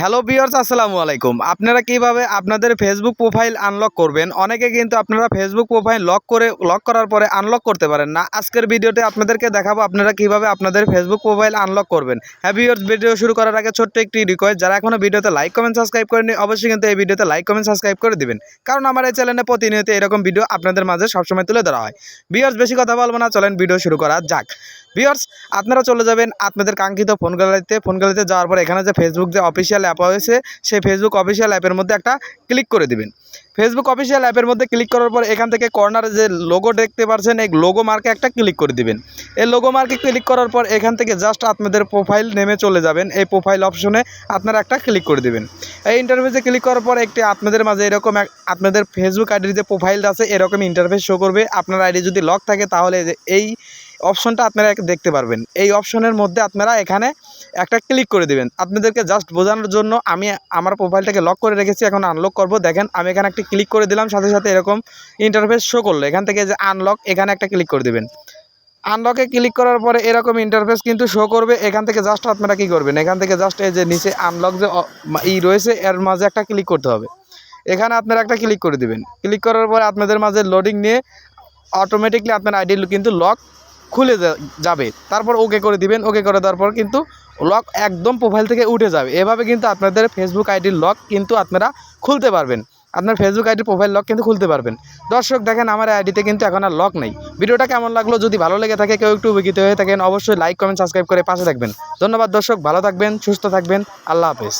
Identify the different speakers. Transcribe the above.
Speaker 1: Hello বিয়ার্স আসসালামু আলাইকুম। আপনারা কীভাবে আপনাদের ফেসবুক প্রোফাইল আনলক করবেন? অনেকে কিন্তু আপনারা ফেসবুক প্রোফাইল লক করে লক করার পরে আনলক করতে পারেন না। আজকের ভিডিওতে আপনাদেরকে দেখাবো আপনারা কীভাবে আপনাদের ফেসবুক প্রোফাইল আনলক করবেন। হ্যাঁ বিয়ার্স ভিডিও শুরু করার আগে ছোট্ট একটি রিকোয়েস্ট যারা এখনও ভিডিওতে লাইক কমেন্ট সাবস্ক্রাইব করেনি অবশ্যই কিন্তু এই ভিডিওতে লাইক কমেন্ট সাবস্ক্রাইব করে দিবেন। কারণ আমার এই চ্যানেলে প্রতিনিয়ত এরকম ভিডিও আপনাদের মাঝে সবসময় তুলে ধরা হয়। বিয়ার্স বেশি কথা বলব না, চলেন ভিডিও শুরু করা যাক। ভিউয়ার্স আপনারা চলে যাবেন আপনাদের কাঙ্ক্ষিত ফোন গ্যালারিতে ফোন গ্যালারিতে যাওয়ার পর এখানে যে ফেসবুক যে অফিসিয়াল অ্যাপ হয়েছে সেই ফেসবুক অফিসিয়াল অ্যাপের মধ্যে একটা ক্লিক করে দিবেন। ফেসবুক অফিসিয়াল অ্যাপের মধ্যে ক্লিক করার পর এখান থেকে কর্নারে যে লোগো দেখতে পারছেন এই লোগো মার্কে একটা ক্লিক করে দিবেন। এই লোগো মার্কে ক্লিক করার পর এখান থেকে জাস্ট আপনাদের প্রোফাইল নেমে চলে যাবেন। এই প্রোফাইল অপশনে আপনারা একটা ক্লিক করে দিবেন। এই ইন্টারফেসে ক্লিক করার পর একটি আপনাদের মাঝে এরকম আপনাদের ফেসবুক আইডির যে প্রোফাইল আছে, এরকম ইন্টারফেস শো করবে। আপনার আইডি যদি লক থাকে, তাহলে এই অপশনটা আপনারা দেখতে পারবেন। এই অপশনের মধ্যে আপনারা এখানে একটা ক্লিক করে দিবেন। আপনাদেরকে জাস্ট বোঝানোর জন্য আমি আমার প্রোফাইলটাকে লক করে রেখেছি, এখন আনলক করব। দেখেন, আমি এখানে একটা ক্লিক করে দিলাম, সাথে সাথে এরকম ইন্টারফেস শো করল। এখান থেকে যে আনলক এখানে একটা ক্লিক করে দেবেন। আনলকে ক্লিক করার পরে এরকম ইন্টারফেস কিন্তু শো করবে। এখান থেকে জাস্ট আপনারা কী করবেন? এখান থেকে জাস্ট এই যে নিচে আনলক যে ই রয়েছে, এর মাঝে একটা ক্লিক করতে হবে। এখানে আপনারা একটা ক্লিক করে দিবেন। ক্লিক করার পরে আপনাদের মাঝে লোডিং নিয়ে অটোমেটিকলি আপনার আইডি কিন্তু লক খুলে যাবে। তারপর ওকে করে দিবেন, ওকে করে দেওয়ার পর কিন্তু লক একদম প্রোফাইল থেকে উঠে যাবে। এভাবে কিন্তু আপনাদের ফেসবুক আইডির লক কিন্তু আপনারা খুলতে পারবেন। আপনার ফেসবুক আইডির প্রোফাইল লক কিন্তু খুলতে পারবেন। দর্শক, দেখেন আমার আইডিতে কিন্তু এখন আর লক নেই। ভিডিওটা কেমন লাগল, যদি ভালো লেগে থাকে, কেউ একটু উপকৃত হয়ে থাকেন, অবশ্যই লাইক কমেন্ট সাবস্ক্রাইব করে পাশে থাকবেন। ধন্যবাদ দর্শক, ভালো থাকবেন, সুস্থ থাকবেন, আল্লাহ হাফেজ।